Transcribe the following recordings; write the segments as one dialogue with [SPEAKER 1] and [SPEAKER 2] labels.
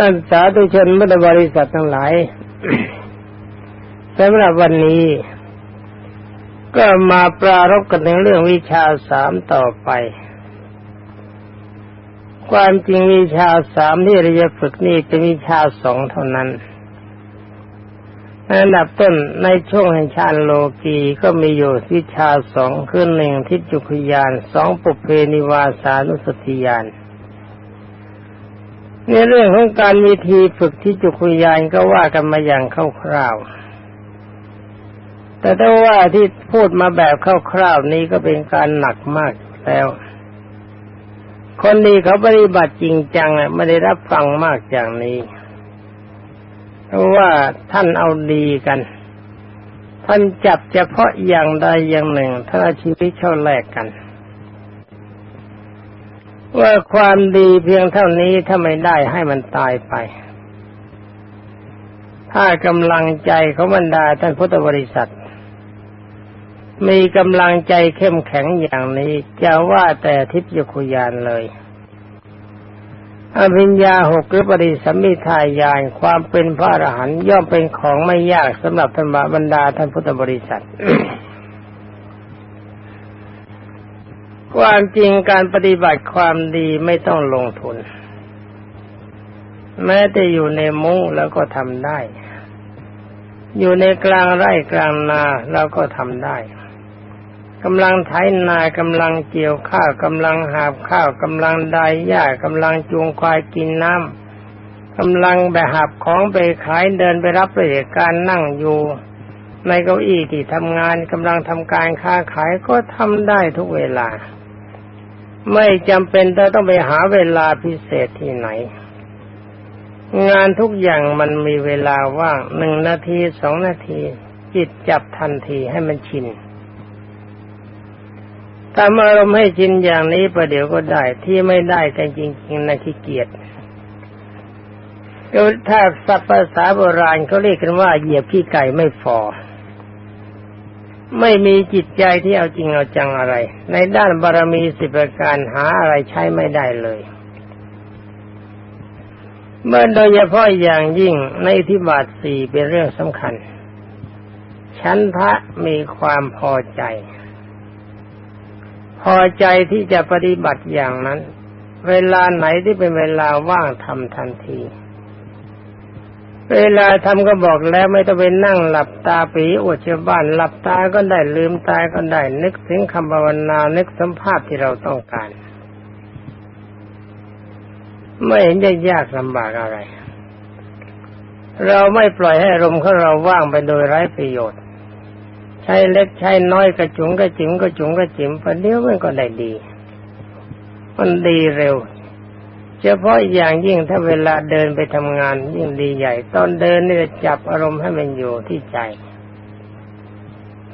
[SPEAKER 1] ท่านสาธุชนพุทธบริษัททั้งหลายสำหรับวันนี้ ก็มาปรารบกันในเรื่องวิชาสามต่อไป ความจริงวิชาสามที่เราจะฝึกนี่เป็นวิชาสองเท่านั้นอันดับต้นในช่วงแห่งชาโลกีก็มีอยู่วิชาสองคือหนึ่งทิจุคยานสองปุเพนิวาสานุสติยาน ในเรื่องของการวิธีฝึกที่จุคุยานก็ว่ากันมาอย่างคร่าวๆ แต่ถ้าว่าที่พูดมาแบบคร่าวๆนี้ก็เป็นการหนักมากแล้ว คนดีเขาปฏิบัติจริงจังไม่ได้รับฟังมากอย่างนี้เพราะว่าท่านเอาดีกัน ท่านจับเฉพาะอย่างใดอย่างหนึ่งท่านชีวิตเข้าแลกกัน ว่าความดีเพียงเท่านี้ถ้าไม่ได้ให้มันตายไป ถ้ากำลังใจของบรรดาท่านพุทธบริษัท มีกำลังใจเข้มแข็งอย่างนี้จะว่าแต่ทิพยคุยานเลย อภิญญาหกหรือปริสัมมิทายานความเป็นพระอรหันต์ย่อมเป็นของไม่ยากสำหรับธรรมบรรดาท่านพุทธบริษัท ความจริงการปฏิบัติความดีไม่ต้องลงทุน แม้แต่อยู่ในมุ้งแล้วก็ทำได้ อยู่ในกลางไร่กลางนาเราก็ทำได้กำลังไถนากำลังเกี่ยวข้าวกำลังหาบข้าวกำลังดายหญ้ากำลังจูงควายกินน้ำกำลังแบกหับของไปขายเดินไปรับราชการนั่งอยู่ในเก้าอี้ที่ทำงานกำลังทำการค้าขายก็ทำได้ทุกเวลา ไม่จำเป็นต้องไปหาเวลาพิเศษที่ไหน งานทุกอย่างมันมีเวลาว่างหนึ่งนาทีสองนาที จิตจับทันทีให้มันชินทำอารมณ์ให้ชินอย่างนี้ประเดี๋ยวก็ได้ที่ไม่ได้กันจริงๆนะขี้เกียจถ้าสัพภาษาโบราณเขาเรียกกันว่าเหยียบขี้ไก่ไม่ฟอ ไม่มีจิตใจที่เอาจริงเอาจังอะไร ในด้านบารมีสิบประการหาอะไรใช้ไม่ได้เลยเมื่อโดยเฉพาะอย่างยิ่งในทิบาทสี่เป็นเรื่องสำคัญชั้นพระมีความพอใจ พอใจที่จะปฏิบัติอย่างนั้น เวลาไหนที่เป็นเวลาว่างทำทันที เวลาทำก็บอกแล้วไม่ต้องไปนั่งหลับตาปีอวดชาวบ้านหลับตาก็ได้ลืมตาก็ได้ นึกถึงคำภาวนานึกสัมภาษณ์ที่เราต้องการ ไม่เห็นจะยากลำบากอะไร เราไม่ปล่อยให้ลมของเราว่างไปโดยไร้ประโยชน์ ใช้เล็กใช้น้อยกระจุงกระจิ๋มกระจุงกระจิ๋มประเดี๋ยวมันก็ได้ดี มันดีเร็ว ฉพาะอย่างยิ่งถ้าเวลาเดินไปทำงานยิ่งดีใหญ่ ตอนเดินนี่จะจับอารมณ์ให้มันอยู่ที่ใจ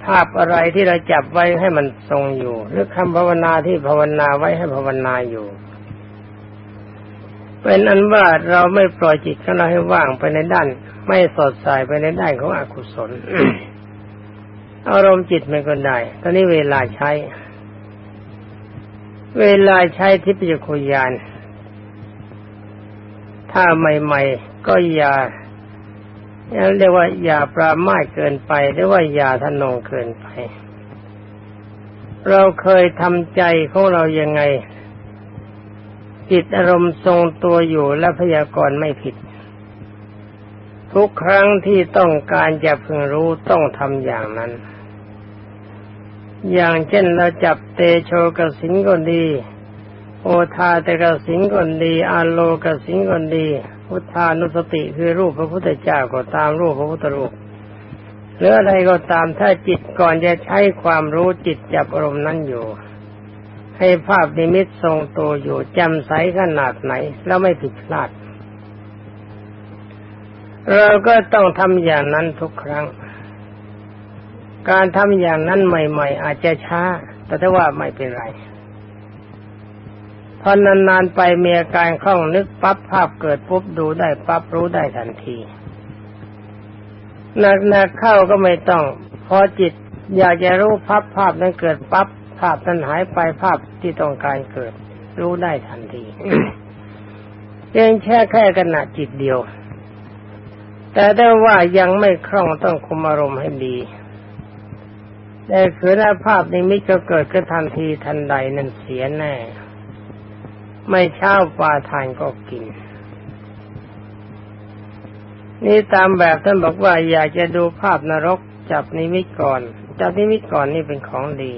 [SPEAKER 1] ภาพอะไรที่เราจับไว้ให้มันทรงอยู่ หรือคำภาวนาที่ภาวนาไว้ให้ภาวนาอยู่เป็นอันว่าเราไม่ปล่อยจิตของเราให้ว่างไปในด้าน ไม่สดใสไปในด้านของอกุศล อารมณ์จิตมันก็ได้ ตอนนี้เวลาใช้ เวลาใช้ทิพยคุยาน ถ้าใหม่ ๆ ก็อย่าเรียกว่าอย่าปรามาสเกินไปหรือว่าอย่าทนงเกินไป เราเคยทำใจของเรายังไง จิตอารมณ์ทรงตัวอยู่และพยากรณ์ไม่ผิด ทุกครั้งที่ต้องการจะพึงรู้ต้องทำอย่างนั้น อย่างเช่นเราจับเตโชกสิงก็ดี โอทาตกสิงก็ดีอาโลกสิงก็ดี พุทธานุสติคือรูปพระพุทธเจ้าก็ตามรูปพระพุทธรูปหรืออะไรก็ตามถ้าจิตก่อนจะใช้ความรู้จิตจับอารมณ์นั้นอยู่ ให้ภาพนิมิตทรงตัวอยู่จำใสขนาดไหน แล้วไม่ผิดพลาด เราก็ต้องทำอย่างนั้นทุกครั้ง การทำอย่างนั้นใหม่ ๆ อาจจะช้า แต่ถ้าว่าไม่เป็นไร พอนานๆไปมีอาการคล่องนึกปั๊บภาพเกิดปุ๊บดูได้ปั๊บรู้ได้ทันทีหนักๆเข้าก็ไม่ต้อง พอจิต อยากจะรู้ภาพภาพนั้นเกิดปั๊บภาพนั้นหายไปภาพที่ต้องการเกิด รู้ได้ทันทีเพียงแค่แค่ขณะจิตเดียว แต่ได้ว่ายังไม่คล่องต้องคุมอารมณ์ให้ดีแต่คือถ้าภาพนิมิตก็เกิดกระทันทีทันใดนั่นเสียแน่ ไม่เช้าปลาทานก็กิน นี่ตามแบบท่านบอกว่าอยากจะดูภาพนรกจับนิมิตก่อน จับนิมิตก่อนนี่เป็นของดี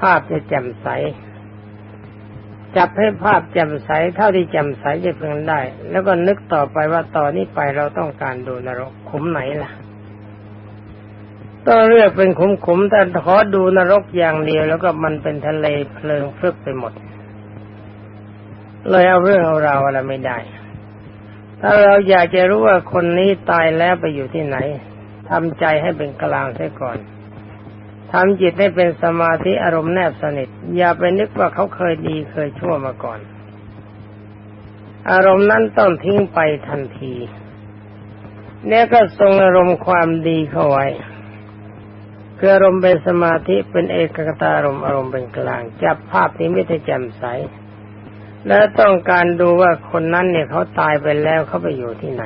[SPEAKER 1] ภาพจะแจ่มใส จับให้ภาพแจ่มใสเท่าที่แจ่มใสจะเพียงได้ แล้วก็นึกต่อไปว่าต่อนนี้ไปเราต้องการดูนรกขุมไหนล่ะต้องเลือกเป็นขุมขุมแต่ขอดูนรกอย่างเดียว แล้วก็มันเป็นทะเลเพลิงพลึบไปหมด เลยเอาเรื่องเอาราวอะไรไม่ได้ ถ้าเราอยากจะรู้ว่าคนนี้ตายแล้วไปอยู่ที่ไหนทำใจให้เป็นกลางเสียก่อนทำจิตให้เป็นสมาธิอารมณ์แนบสนิท อย่าไปนึกว่าเขาเคยดีเคยชั่วมาก่อน อารมณ์นั้นต้องทิ้งไปทันทีเนี่ยก็ทรงอารมณ์ความดีเข้าไว้คืออารมณ์เป็นสมาธิเป็นเอกกตารมอารมณ์เป็นกลาง จับภาพนี้ไม่ได้แจ่มใส และต้องการดูว่าคนนั้นเนี่ยเขาตายไปแล้วเขาไปอยู่ที่ไหน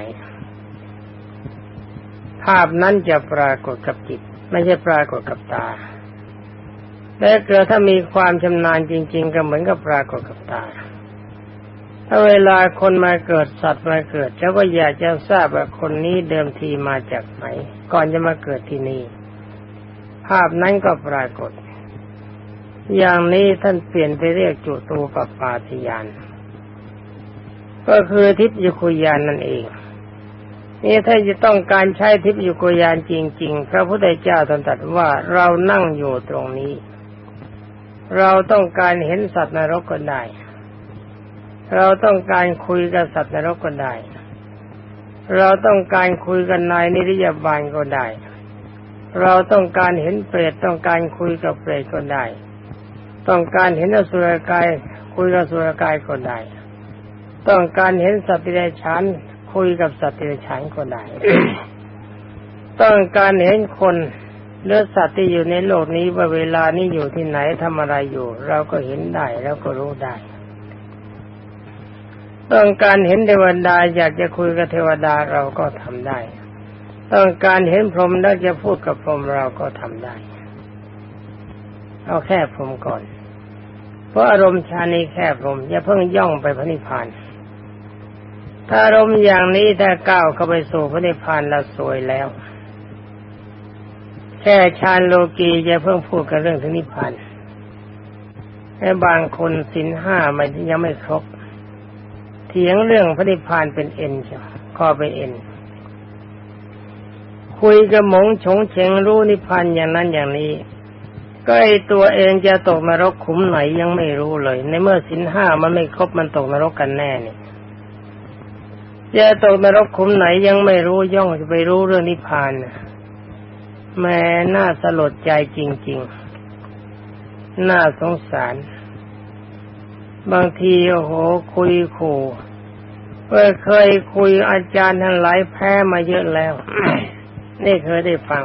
[SPEAKER 1] ภาพนั้นจะปรากฏกับจิต ไม่ใช่ปรากฏกับตาและเกิดถ้ามีความชำนาญจริง ๆ ก็เหมือนกับปรากฏกับตา ถ้าเวลาคนมาเกิดสัตว์มาเกิดแล้วก็อยากจะทราบว่าคนนี้เดิมทีมาจากไหน ก่อนจะมาเกิดที่นี่ภาพนั้นก็ปรากฏ อย่างนี้ท่านเปลี่ยนไปเรียกจุตูปปาติยาน ก็คือทิพยุคุยานนั่นเอง นี่ถ้าจะต้องการใช้ทิพยุคุยานจริง ๆ พระพุทธเจ้าตรัสว่าเรานั่งอยู่ตรงนี้ เราต้องการเห็นสัตว์นรกก็ได้ เราต้องการคุยกับสัตว์นรกก็ได้ เราต้องการคุยกับนายนิริยบาลก็ได้ เราต้องการเห็นเปรตต้องการคุยกับเปรตก็ได้ ต้องการเห็นอสุรกายคุยกับสุรกายก็ได้ ต้องการเห็นสัตว์เดรัจฉานคุยกับสัตว์เดรัจฉานก็ได้ ต้องการเห็นคนเลือสัตว์ที่อยู่ในโลกนี้ว่าเวลานี้อยู่ที่ไหนทำอะไรอยู่ เราก็เห็นได้แล้วก็รู้ได้ ต้องการเห็นเทวดาอยากจะคุยกับเทวดาเราก็ทำได้ ต้องการเห็นพรหมแล้วจะพูดกับพรหมเราก็ทำได้ เอาแค่พรมก่อน เพราะอารมณ์ชานี้แค่พรมอย่าเพิ่งย่องไปพระนิพพาน ถ้าอารมณ์อย่างนี้ถ้าก้าวเข้าไปสู่พระนิพพานเราสวยแล้ว แค่ชาโลกีอย่าเพิ่งพูดกันเรื่องถึงนิพพานให้บางคนสินห้ามันยังไม่ครบเถียงเรื่องพระนิพพานเป็นเอ็นใช่ข้อเป็นเอ็นคุยกับหมงชงเฉงรู้นิพพานอย่างนั้นอย่างนี้ ก็ไอตัวเองจะตกนรกขุมไหนยังไม่รู้เลย ในเมื่อสินห้ามันไม่ครบมันตกนรกกันแน่นี่จะตกนรกขุมไหนยังไม่รู้ย่องจะไปรู้เรื่องนิพพานแม่น่าสลดใจจริง ๆ น่าสงสาร บางทีโอ้โหคุยขู่เคยคุยอาจารย์ทั้งหลายแพ้มาเยอะแล้ว นี่เคยได้ฟัง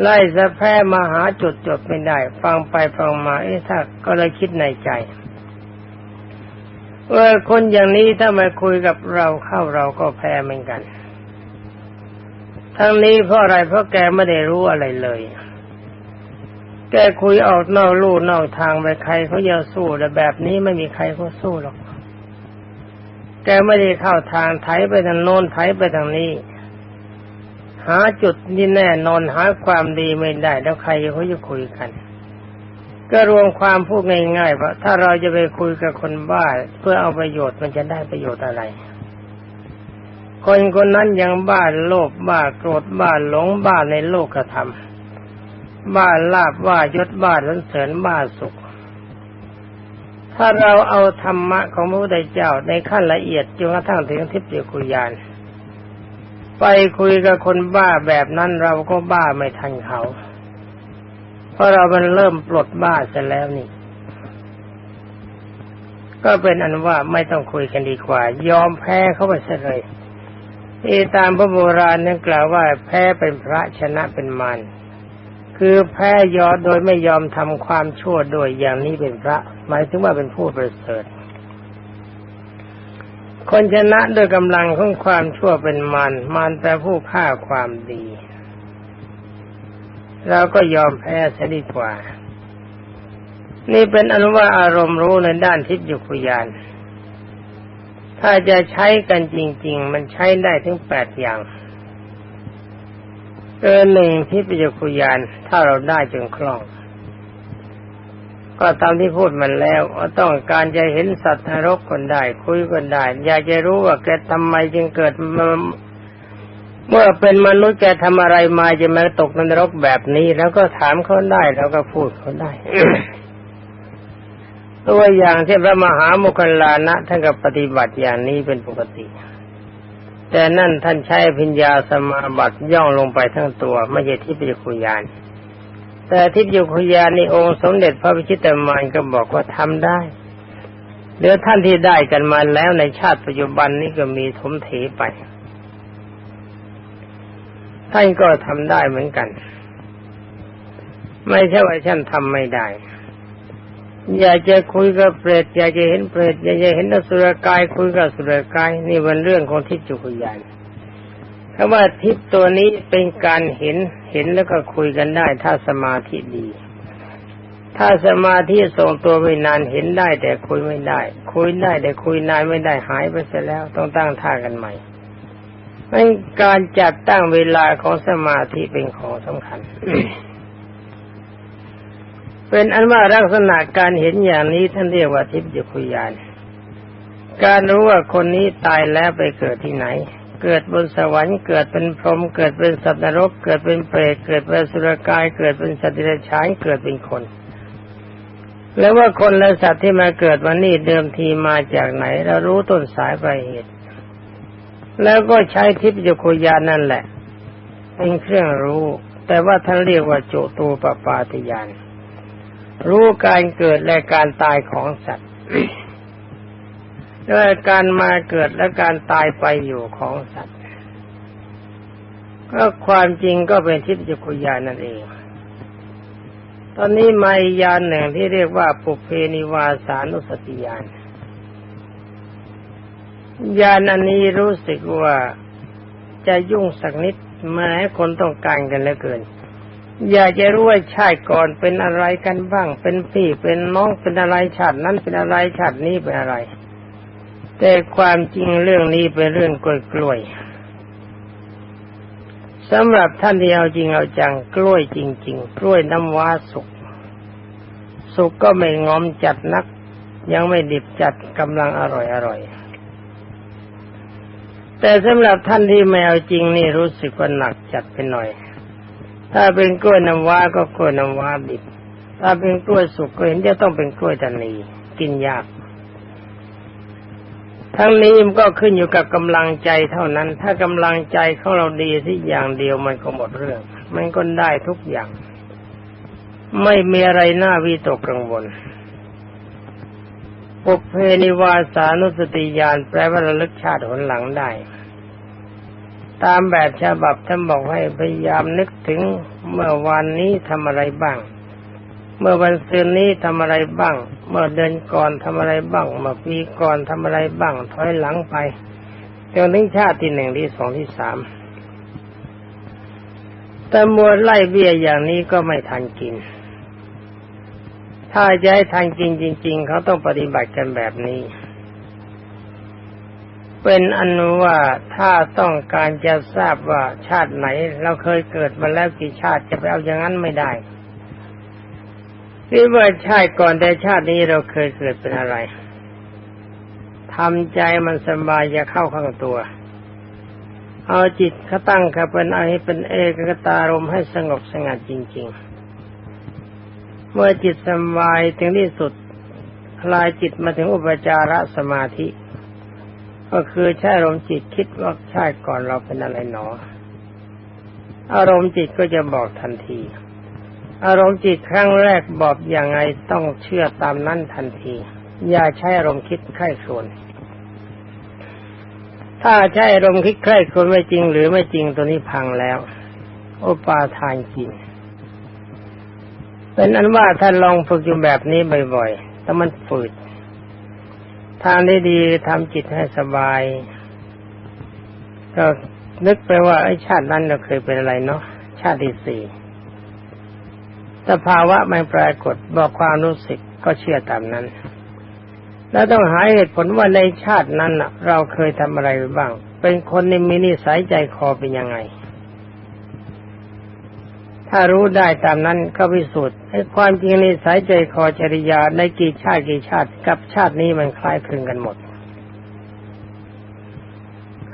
[SPEAKER 1] ไล่สะแพ้มาหาจุดจบไม่ได้ ฟังไปฟังมาเอ๊ะถ้าก็เลยคิดในใจเออคนอย่างนี้ถ้ามาคุยกับเราเข้าเราก็แพ้เหมือนกัน ทั้งนี้เพราะอะไรเพราะแกไม่ได้รู้อะไรเลย แกคุยออกนอกลู่นอกทางไปใครเขาจะสู้แต่แบบนี้ไม่มีใครเขาสู้หรอก แกไม่ได้เข้าทางไถไปทางโน้นไถไปทางนี้ หาจุดนี่แน่นอนหาความดีไม่ได้แล้วใครเขาจะคุยกัน ก็รวมความพูดง่ายๆว่าถ้าเราจะไปคุยกับคนบ้าเพื่อเอาประโยชน์มันจะได้ประโยชน์อะไร คนคนนั้นยังบ้าโลภบ้าโกรธบ้าหลงบ้าในโลกธรรมบ้าลาบบ้ายศบ้าสันเสริญบ้าสุข ถ้าเราเอาธรรมะของพระพุทธเจ้าในขั้นละเอียดจนกระทั่งถึงทิพย์กุยาน ไปคุยกับคนบ้าแบบนั้นเราก็บ้าไม่ทันเขา เพราะเรามันเริ่มปลดบ้าเสร็จแล้วนี่ ก็เป็นอันว่าไม่ต้องคุยกันดีกว่า ยอมแพ้เขาไปเสียเลยที่ตามพระโบราณนั้นกล่าวว่าแพ้เป็นพระชนะเป็นมารคือแพ้ยอดโดยไม่ยอมทำความชั่วโดยอย่างนี้เป็นพระ หมายถึงว่าเป็นผู้ประเสริฐ คนชนะด้วยกำลังของความชั่วเป็นมารมารแต่ผู้ฆ่าความดีเราก็ยอมแพ้เสียดีกว่า นี่เป็นอนุว่าอารมณ์รู้ในด้านทิพยุคุยาน ถ้าจะใช้กันจริง ๆ มันใช้ได้ถึงแปดอย่างเออหนึ่งทิพยุคุยาน ถ้าเราได้จนคล่อง ก็ตามที่พูดมันแล้วว่าต้องการจะเห็นสัตว์นรกคนได้ คุยกันได้ อยากจะรู้ว่าแกทำไมจึงเกิดเมื่อเป็นมนุษย์แกทำอะไรมาจะมาตกนรกแบบนี้ แล้วก็ถามเขาได้แล้วก็พูดเขาได้ตัวอย่างที่พระมหาโมคคลานะท่านก็ปฏิบัติอย่างนี้เป็นปกติ แต่นั่นท่านใช้พิญญาสมาบัติย่องลงไปทั้งตัว ไม่ใช่ที่ปิจคุยาน แต่ทิพยุคยานิองค์สมเด็จพระพิชิตมารก็บอกว่าทำได้เดี๋ยวท่านที่ได้กันมาแล้วในชาติปัจจุบันนี้ก็มีทมเถไปท่านก็ทำได้เหมือนกัน ไม่ใช่ว่าท่านทำไม่ได้ อยากจะคุยกับเปรตอยากจะเห็นเปรตอยากจะเห็นอสุรกายคุยกับสุรกายนี่เป็นเรื่องของทิพยุคยาน คำว่าทิพตัวนี้เป็นการเห็นเห็นแล้วก็คุยกันได้ ถ้าสมาธิดี ถ้าสมาธิส่งตัวไปนานเห็นได้ แต่คุยไม่ได้ คุยได้แต่คุยนานไม่ได้หายไปเสียแล้วต้องตั้งท่ากันใหม่เป็นการจัดตั้งเวลาของสมาธิเป็นของสำคัญ เป็นอันว่าลักษณะการเห็นอย่างนี้ท่านเรียกว่าทิพยคุยาน การรู้ว่าคนนี้ตายแล้วไปเกิดที่ไหน เกิดบนสวรรค์เกิดเป็นพรหมเกิดเป็นสัตว์นรก เกิดเป็นเปรตเกิดเป็นสุรกาย เกิดเป็นสัตว์เดรัจฉานเกิดเป็นคน แล้วว่าคนและสัตว์ที่มาเกิดวันนี้เดิมทีมาจากไหน เรารู้ต้นสายปลายเหตุ แล้วก็ใช้ทิพยคุยานั่นแหละ เป็นเครื่องรู้ แต่ว่าท่านเรียกว่าโจตูปปาติยานรู้การเกิดและการตายของสัตว์ ด้วยการมาเกิดและการตายไปอยู่ของสัตว์ ก็ความจริงก็เป็นทิพยคุยานั่นเอง ตอนนี้มายานหนึ่งที่เรียกว่าปุเพนิวาสานุสติยานยานอันนี้รู้สึกว่าจะยุ่งสักนิดแม้คนต้องการกันเหลือเกิน อยากจะรู้ว่าชาติก่อนเป็นอะไรกันบ้าง เป็นพี่เป็นน้องเป็นอะไรชาตินั้นเป็นอะไรชาตินี้เป็นอะไร แต่ความจริงเรื่องนี้เป็นเรื่องกล้วยกล้วยสำหรับท่านที่เอาจริงเอาจังกล้วยจริง ๆ กล้วยน้ำว้าสุก สุกก็ไม่งอมจัดนัก ยังไม่ดิบจัดกำลังอร่อยอร่อย แต่สำหรับท่านที่ไม่เอาจริงนี่รู้สึกว่าหนักจัดไปหน่อย ถ้าเป็นกล้วยน้ำว้าก็กล้วยน้ำว้าดิบ ถ้าเป็นกล้วยสุกก็เห็นจะต้องเป็นกล้วยตานีกินยาก ทั้งนี้มันก็ขึ้นอยู่กับกำลังใจเท่านั้น ถ้ากำลังใจของเราดีที่อย่างเดียวมันก็หมดเรื่อง มันก็ได้ทุกอย่าง ไม่มีอะไรน่าวิตกกังวลปุเพนิวาสานุสติญาณแปลว่าระลึกชาติหนหลังได้ ตามแบบฉบับท่านบอกให้พยายามนึกถึงเมื่อวานนี้ทำอะไรบ้าง เมื่อวันซืนนี้ทำอะไรบ้าง เมื่อเดือนก่อนทำอะไรบ้าง เมื่อปีก่อนทำอะไรบ้าง ถอยหลังไปจนถึงชาติที่หนึ่งที่สองที่สามแต่มัวไล่เบี้ยอย่างนี้ก็ไม่ทันกิน ถ้าจะให้ทันกินจริง ๆ เขาต้องปฏิบัติกันแบบนี้ เป็นอนุว่าถ้าต้องการจะทราบว่าชาติไหน เราเคยเกิดมาแล้วกี่ชาติจะไปเอาอย่างนั้นไม่ได้ คิดว่าชาติก่อนแต่ชาตินี้เราเคยเกิดเป็นอะไรทำใจมันสบายจะเข้าข้างตัว เอาจิตเขาตั้งกับเป็นไอเป็นเอกกตารมให้สงบสงัดจริง ๆ เมื่อจิตสบายถึงที่สุด คลายจิตมาถึงอุปจารสมาธิ ก็คือใช้อารมณ์จิตคิดว่าชาติก่อนเราเป็นอะไรหนอ อารมณ์จิตก็จะบอกทันที อารมณ์จิตครั้งแรกบอกอย่างไงต้องเชื่อตามนั้นทันที อย่าใช้อารมณ์คิดไข้ส่วน ถ้าใช้อารมณ์คิดใคร่คนไม่จริง หรือไม่จริงตัวนี้พังแล้ว โอปาทานจริงเป็นอันว่าท่านลองฝึกอยู่แบบนี้บ่อยๆ แต่มันฝืดทางได้ดีทำจิตให้สบาย ก็นึกไปว่าไอ้ชาตินั้นเราเคยเป็นอะไรเนาะชาติที่สี่ สภาวะไม่ปรากฏบอกความรู้สึกก็เชื่อตามนั้น แล้วต้องหาเหตุผลว่าในชาตินั้นเราเคยทำอะไรบ้าง เป็นคนในมินิสัยใจคอเป็นยังไง ถ้ารู้ได้ตามนั้นก็พิสูจน์ให้ความจริงในสายใจคอจริยาในกี่ชาติกี่ชาติกับชาตินี้มันคล้ายคลึงกันหมด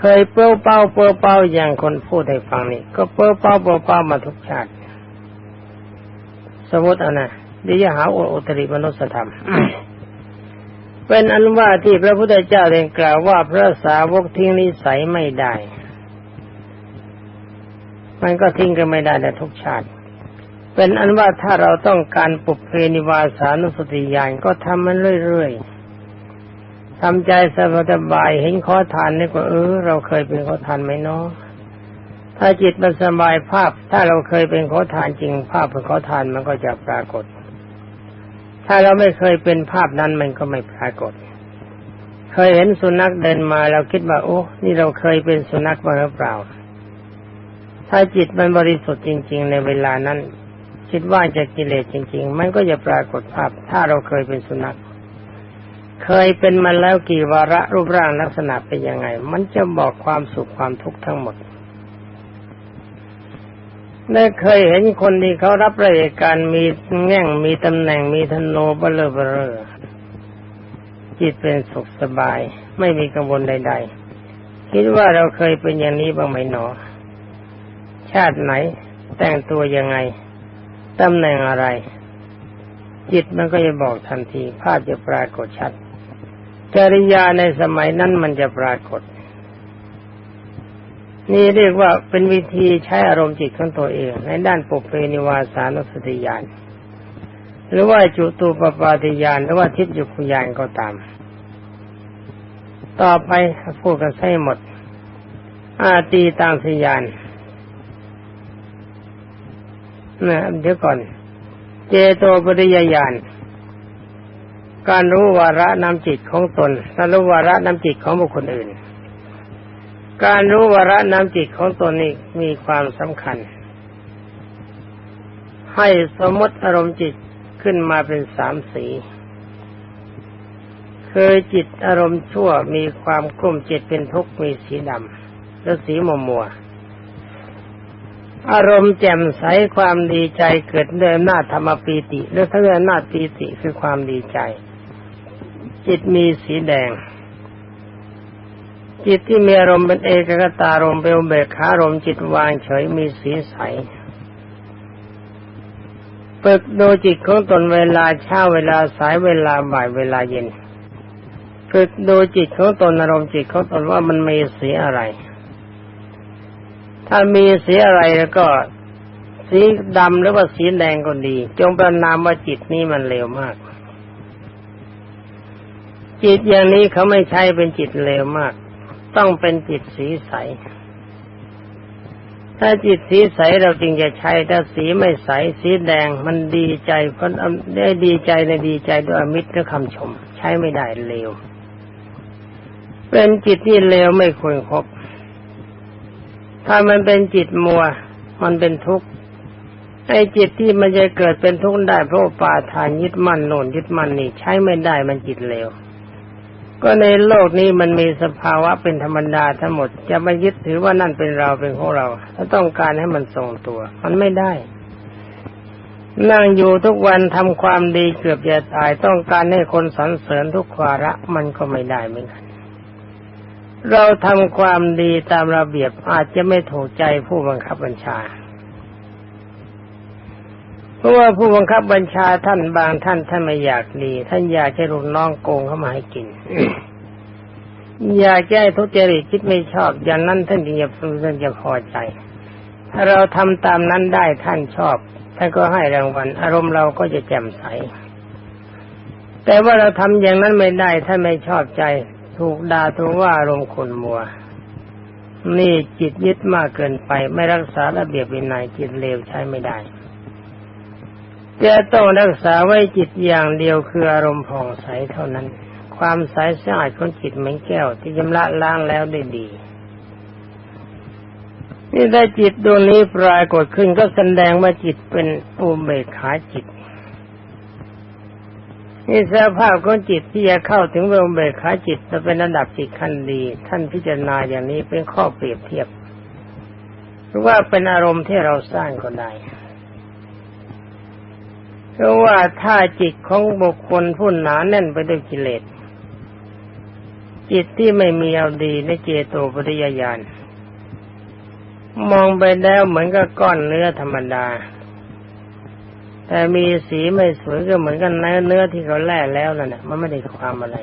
[SPEAKER 1] เคยเป้าเป้าเป้าเป้าอย่างคนพูดให้ฟังนี่ก็เป้าเป้าเป้าเป้ามาทุกชาติ สมมติอานะดิยหาอุตริมนุสธรรม เป็นอันว่าที่พระพุทธเจ้าเรียนกล่าวว่าพระสาวกทิ้งนิสัยไม่ได้ มันก็ทิ้งกันไม่ได้ในทุกชาติ เป็นอันว่าถ้าเราต้องการปุเพนิวาสานุสติญาณก็ทำมันเรื่อยๆทำใจสบายเห็นขอทานนี่ก็เออเราเคยเป็นขอทานไหมเนาะ ถ้าจิตมันสบายภาพ ถ้าเราเคยเป็นขอทานจริง ภาพเป็นขอทานมันก็จะปรากฏ ถ้าเราไม่เคยเป็นภาพนั้นมันก็ไม่ปรากฏ เคยเห็นสุนัขเดินมาเราคิดว่าโอ้นี่เราเคยเป็นสุนัขมาหรือเปล่า ถ้าจิตมันบริสุทธิ์จริง ๆ ในเวลานั้น คิดว่าจะกิเลสจริง ๆ มันก็จะปรากฏภาพ ถ้าเราเคยเป็นสุนัขเคยเป็นมาแล้วกี่วาระรูปร่างลักษณะเป็นยังไง มันจะบอกความสุขความทุกข์ทั้งหมด ได้เคยเห็นคนที่เขารับราชการมีแง่งมีตำแหน่งมีธนโนเบลอเบลอจิตเป็นสุขสบาย ไม่มีกังวลใด ๆ คิดว่าเราเคยเป็นอย่างนี้บ้างไหมหนอ ชาติไหน แต่งตัวยังไง ตำแหน่งอะไร จิตมันก็จะบอกทันที ภาพจะปรากฏชัดจริยาในสมัยนั้นมันจะปรากฏ นี่เรียกว่าเป็นวิธีใช้อารมณ์จิตของตัวเอง ในด้านปุเพนิวาสานุสติญาณหรือว่าจุตูปปาติญาณหรือว่าทิพยุคุญาณก็ตาม ต่อไปพูดกันให้หมด อาตีตังสิยานนะเดี๋ยวก่อน เจโตปริยญาณการรู้วาระนำจิตของตนและรู้วาระนำจิตของบุคคลอื่น การรู้วาระน้ำจิตของตนนี้มีความสำคัญ ให้สมมติอารมณ์จิตขึ้นมาเป็นสามสีเคยจิตอารมณ์ชั่วมีความกลุ้มจิตเป็นทุกข์มีสีดำและสีมัวมัว อารมณ์แจ่มใสความดีใจเกิดด้วยอำนาจธรรมปีติหรือทั้งอำนาจปีติคือความดีใจ จิตมีสีแดง จิตที่มีอารมณ์เป็นเอกกตารมณ์เป็นเบกขารมณ์จิตวางเฉยมีสีใสฝึกดูจิตของตนเวลาเช้าเวลาสายเวลาบ่ายเวลาเย็นฝึกดูจิตของตนอารมณ์จิตของตนว่ามันมีสีอะไร ถ้ามีสีอะไรแล้วก็ สีดำหรือว่าสีแดงก็ดี จงประนามว่าจิตนี้มันเลวมาก จิตอย่างนี้เขาไม่ใช่เป็นจิตเลวมาก ต้องเป็นจิตสีใส ถ้าจิตสีใสเราจึงจะใช้ถ้าสีไม่ใสสีแดงมันดีใจคนได้ดีใจในดีใจด้วยมิตรและคำชม ใช้ไม่ได้เลวเป็นจิตที่เลวไม่ควรครบถ้ามันเป็นจิตมัว มันเป็นทุกข์ไอ้จิตที่มันจะเกิดเป็นทุกข์ได้เพราะปาทานยึดมั่นโน่นยึดมั่นนี่ใช้ไม่ได้มันจิตเลว ก็ในโลกนี้มันมีสภาวะเป็นธรรมดาทั้งหมด จะไม่ยึดถือว่านั่นเป็นเราเป็นของเรา ถ้าต้องการให้มันทรงตัว มันไม่ได้ นั่งอยู่ทุกวันทำความดีเกือบจะตาย ต้องการให้คนสรรเสริญทุกวาระมันก็ไม่ได้เหมือนกันเราทำความดีตามระเบียบอาจจะไม่ถูกใจผู้บังคับบัญชา เพราะว่าผู้บังคับบัญชาท่านบางท่านท่านไม่อยากดี ท่านอยากให้ลูกน้องโกงเข้ามาให้กิน อยากแก้ทุจริตคิดไม่ชอบ อย่างนั้นท่านจึงจะท่านจะพอใจ ถ้าเราทำตามนั้นได้ท่านชอบท่านก็ให้รางวัล อารมณ์เราก็จะแจ่มใส แต่ว่าเราทำอย่างนั้นไม่ได้ท่านไม่ชอบใจ ถูกด่าถูกว่าอารมณ์ขุนมัวนี่จิตยึดมากเกินไป ไม่รักษาระเบียบวินัยจิตเลวใช้ไม่ได้ จะต้องรักษาไว้จิตอย่างเดียวคืออารมณ์ผ่องใสเท่านั้น ความใสสะอาดของจิตเหมือนแก้ว ที่ชำระล้างแล้วได้ดีนี่ได้จิตดวงนี้ปรากฏขึ้นก็แสดงว่าจิตเป็นอุเบกขาจิตนี่สภาพของจิตที่จะเข้าถึงอุเบกขาจิตจะเป็นระดับจิตขั้นดี ท่านพิจารณาอย่างนี้เป็นข้อเปรียบเทียบหรือว่าเป็นอารมณ์ที่เราสร้างก็ได้ เพราะว่าถ้าจิตของบุคคลผู้หนาแน่นไปด้วยกิเลส จิตที่ไม่มีเอาดีในเจโตปริยญาณมองไปแล้วเหมือนกับก้อนเนื้อธรรมดา แต่มีสีไม่สวยก็เหมือนกันเนื้อเนื้อที่เขาแล่แล้วนั่นแหละมันไม่ได้ความอะไร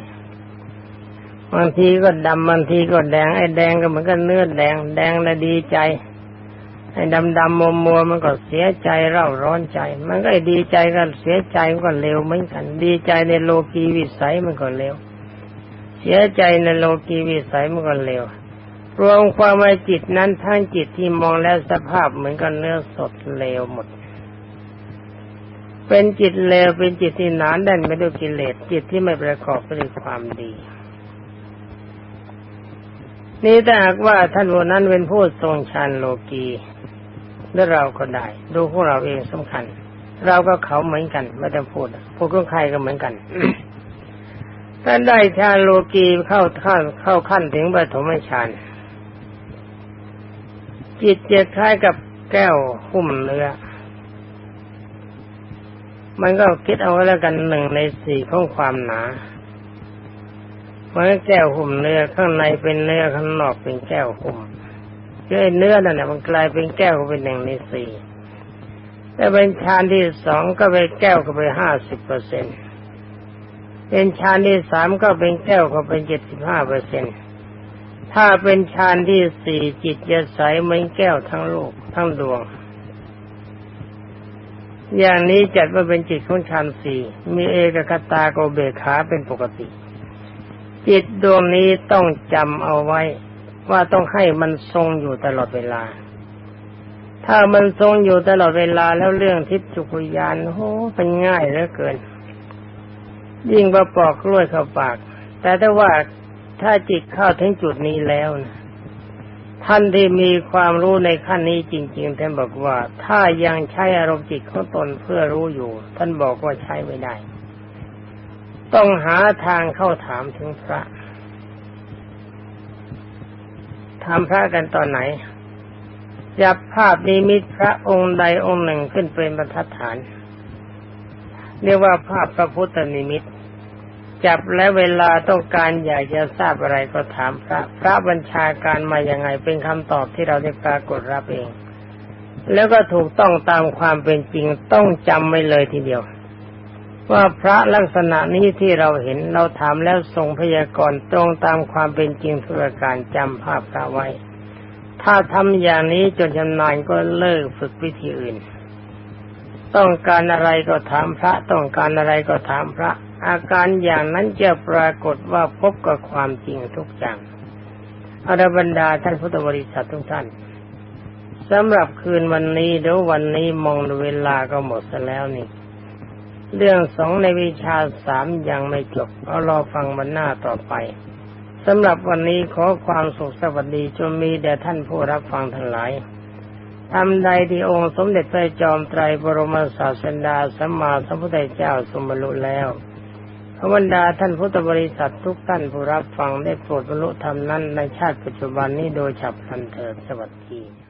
[SPEAKER 1] บางทีก็ดำบางทีก็แดงไอ้แดงก็เหมือนกันเนื้อแดงแดงแล้วดีใจ ไอ้ดำดำมัวมัวมันก็เสียใจเร่าร้อนใจ มันก็ดีใจก็เสียใจมันก็เร็วเหมือนกัน ดีใจในโลกีวิสัยมันก็เร็ว เสียใจในโลกีวิสัยมันก็เร็ว รวมความว่าจิตนั้นทั้งจิตที่มองแล้วสภาพเหมือนกันเนื้อสดเลวหมด เป็นจิตเลวเป็นจิตที่หนานแน่นไปด้วยกิเลสจิตที่ไม่ประกอบไปด้วยความดีนี่ถ้าหากว่าท่านวันนั้นเป็นผู้ทรงฌานโลกี แล้วเราก็ได้ ดูพวกเราเองสำคัญ เราก็เขาเหมือนกันไม่ต้องพูดพวกใครก็เหมือนกันถ้าได้ฌานโลกีเข้าขั้นเข้าขั้นถึงปฐมฌานจิตจะคล้ายกับแก้วหุ้มเนื้อ มันก็คิดเอาไว้แล้วกันหนึ่งในสี่ของความหนาเมื่อแก้วหุ้มเนื้อข้างในเป็นเนื้อข้างนอกเป็นแก้วหุ้ม เนื้อนั่นแหละมันกลายเป็นแก้วก็เป็นหนึ่งในสี่แต่เป็นชานที่สองก็เป็นแก้วก็ไปห้าสิบเปอร์เซ็นเป็นชานที่สามก็เป็นแก้วก็เป็นเจ็ดสิบห้าเปอร์เซ็นถ้าเป็นชานที่สี่จิตจะใสเหมือนแก้วทั้งโลกทั้งดวง อย่างนี้จัดว่าเป็นจิตของชานสี่มีเอกคตาโกเบขาเป็นปกติ จิตดวงนี้ต้องจำเอาไว้ ว่าต้องให้มันทรงอยู่ตลอดเวลา ถ้ามันทรงอยู่ตลอดเวลาแล้วเรื่องทิพย์จุกุยานโอ้เป็นง่ายเหลือเกิน ยิ่งประปอกกล้วยเข้าปาก แต่ถ้าว่าถ้าจิตเข้าถึงจุดนี้แล้วนะท่านที่มีความรู้ในขั้นนี้จริง ๆ ท่านบอกว่า ถ้ายังใช้อารมณ์จิตของตนเพื่อรู้อยู่ ท่านบอกว่าใช้ไม่ได้ ต้องหาทางเข้าถามถึงพระ ทำพระกันตอนไหนจับภาพนิมิตพระองค์ใดองค์หนึ่งขึ้นเป็นบรรทัดฐาน เรียกว่าภาพพระพุทธนิมิต จับและเวลาต้องการอยากจะทราบอะไรก็ถามพระ พระบัญชาการมาอย่างไงเป็นคำตอบที่เราได้ปรากฏรับเอง แล้วก็ถูกต้องตามความเป็นจริงต้องจำไว้เลยทีเดียว ว่าพระลักษณะนี้ที่เราเห็นเราถามแล้วทรงพยากรณ์ตรงตามความเป็นจริงทุกการจำภาพพระไว้ ถ้าทำอย่างนี้จนชำนาญก็เลิกฝึกวิธีอื่น ต้องการอะไรก็ถามพระ ต้องการอะไรก็ถามพระ อาการอย่างนั้นจะปรากฏว่าพบกับความจริงทุกอย่างอรบรรดาท่านพุทธบริษัททุกท่านสำหรับคืนวันนี้เดี๋ยววันนี้มองเวลาก็หมดซะแล้วนี่ เรื่องสองในวิชาสามยังไม่จบเอารอฟังวันหน้าต่อไปสำหรับวันนี้ขอความสุขสวัสดีจงมีแด่ท่านผู้รับฟังทั้งหลายทำใดที่องค์สมเด็จพระจอมไตรบรมศาสดาสัมมาสัมพุทธเจ้าสมบรรลุแล้วขบรรดาท่านพุทธบริษัททุกท่านผู้รับฟังได้โปรดบรรลุธรรมนั้นในชาติปัจจุบันนี้โดยฉับพลันเถิดสวัสดี